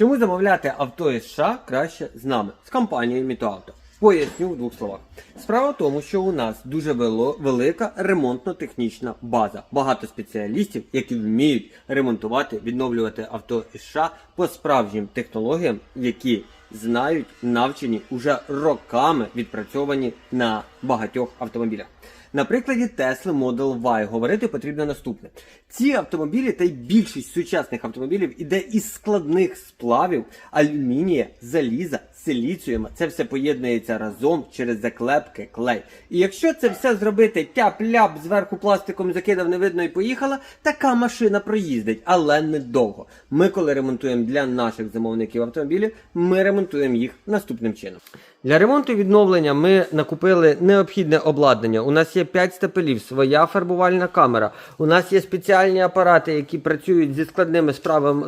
Чому замовляти авто із США краще з нами, з компанією Мітоавто? Поясню в двох словах. Справа в тому, що у нас дуже велика ремонтно-технічна база. Багато спеціалістів, які вміють ремонтувати, відновлювати авто із США по справжнім технологіям, які знають, навчені уже роками відпрацьовані на багатьох автомобілях. На прикладі Tesla Model Y говорити потрібно наступне: ці автомобілі та й більшість сучасних автомобілів іде із складних сплавів алюмінія, заліза, силіціума. Це все поєднується разом через заклепки, клей. І якщо це все зробити тяп-ляп, зверху пластиком закидав, не видно і поїхала, така машина проїздить, але недовго. Ми, коли ремонтуємо для наших замовників автомобілів, ми ремонтуємо їх наступним чином. Для ремонту і відновлення ми накупили необхідне обладнання. У нас є 5 стапелів, своя фарбувальна камера. У нас є спеціальні апарати, які працюють зі складними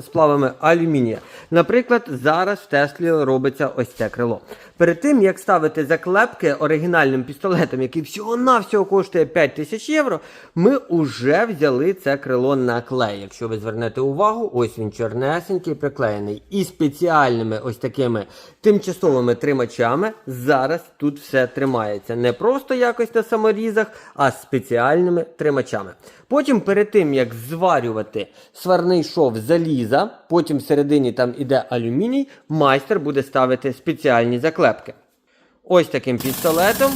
сплавами алюмінія. Наприклад, зараз в Теслі робиться ось це крило. Перед тим як ставити заклепки оригінальним пістолетом, який всього-навсього коштує 5 тисяч євро, ми вже взяли це крило на клей. Якщо ви звернете увагу, ось він чорнесенький приклеєний. І спеціальними ось такими тимчасовими тримачами зараз тут все тримається. Не просто якось на саморізах, а спеціальними тримачами. Потім, перед тим як зварювати сварний шов заліза, потім всередині там іде алюміній, майстер буде ставити спеціальні заклепки. Ось таким пістолетом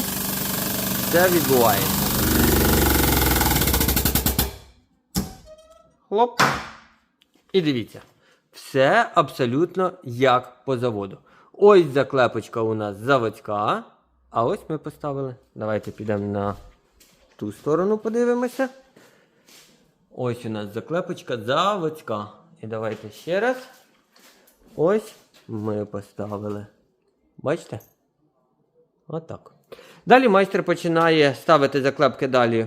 це відбувається. Хлоп. І дивіться, все абсолютно як по заводу. Ось заклепочка у нас заводська. А ось ми поставили. Давайте підемо на ту сторону, подивимося. Ось у нас заклепочка заводська. І давайте ще раз. Ось ми поставили. Бачите? Отак. Далі майстер починає ставити заклепки далі,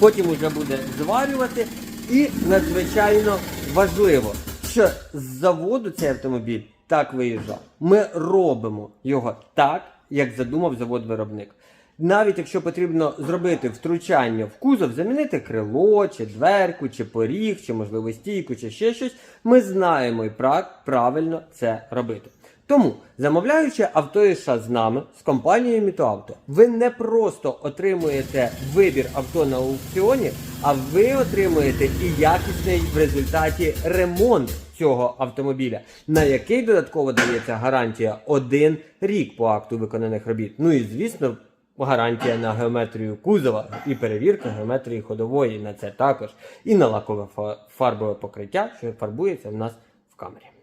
потім вже буде зварювати. І надзвичайно важливо, що з заводу цей автомобіль так виїжджав. Ми робимо його так, як задумав завод-виробник. Навіть якщо потрібно зробити втручання в кузов, замінити крило, чи дверку, чи поріг, чи можливо стійку, чи ще щось, ми знаємо і пра- правильно це робити. Тому, замовляючи авто США з нами, з компанією Мітоавто, ви не просто отримуєте вибір авто на аукціоні, а ви отримуєте і якісний в результаті ремонт цього автомобіля, на який додатково дається гарантія один рік по акту виконаних робіт. Ну і звісно. Гарантія на геометрію кузова і перевірка геометрії ходової на це також. І на лакове фарбове покриття, що фарбується в нас в камері.